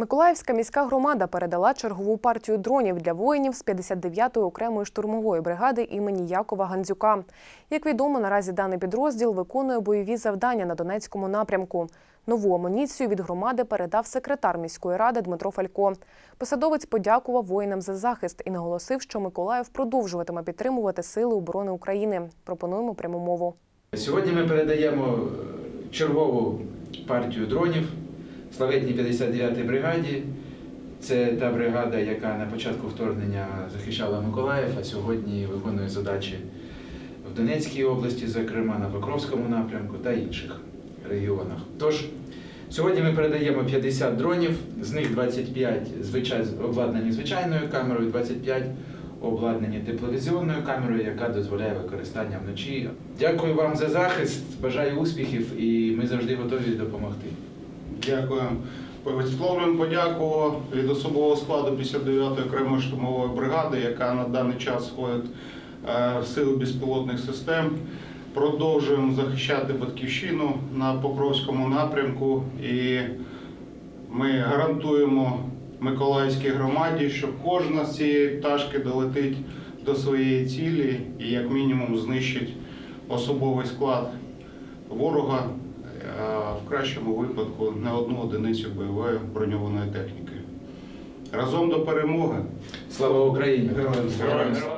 Миколаївська міська громада передала чергову партію дронів для воїнів з 59-ї окремої штурмової бригади імені Якова Гандзюка. Як відомо, наразі даний підрозділ виконує бойові завдання на Донецькому напрямку. Нову амуніцію від громади передав секретар міської ради Дмитро Фалько. Посадовець подякував воїнам за захист і наголосив, що Миколаїв продовжуватиме підтримувати сили оборони України. Пропонуємо пряму мову. Сьогодні ми передаємо чергову партію дронів славетній 59-й бригаді. Це та бригада, яка на початку вторгнення захищала Миколаїв, а сьогодні виконує задачі в Донецькій області, зокрема на Покровському напрямку та інших регіонах. Тож сьогодні ми передаємо 50 дронів, з них 25 звичай... обладнані звичайною камерою, 25 обладнані тепловізіонною камерою, яка дозволяє використання вночі. Дякую вам за захист, бажаю успіхів і ми завжди готові допомогти. Дякую. Висловлюємо подяку від особового складу 59-ї окремої штурмової бригади, яка на даний час входить е, в сили безпілотних систем. Продовжуємо захищати батьківщину на Покровському напрямку і ми гарантуємо Миколаївській громаді, що кожна з цієї пташки долетить до своєї цілі і як мінімум знищить особовий склад ворога, а в кращому випадку не одну одиницю бойової броньованої техніки. Разом до перемоги. Слава Україні! Героям слава!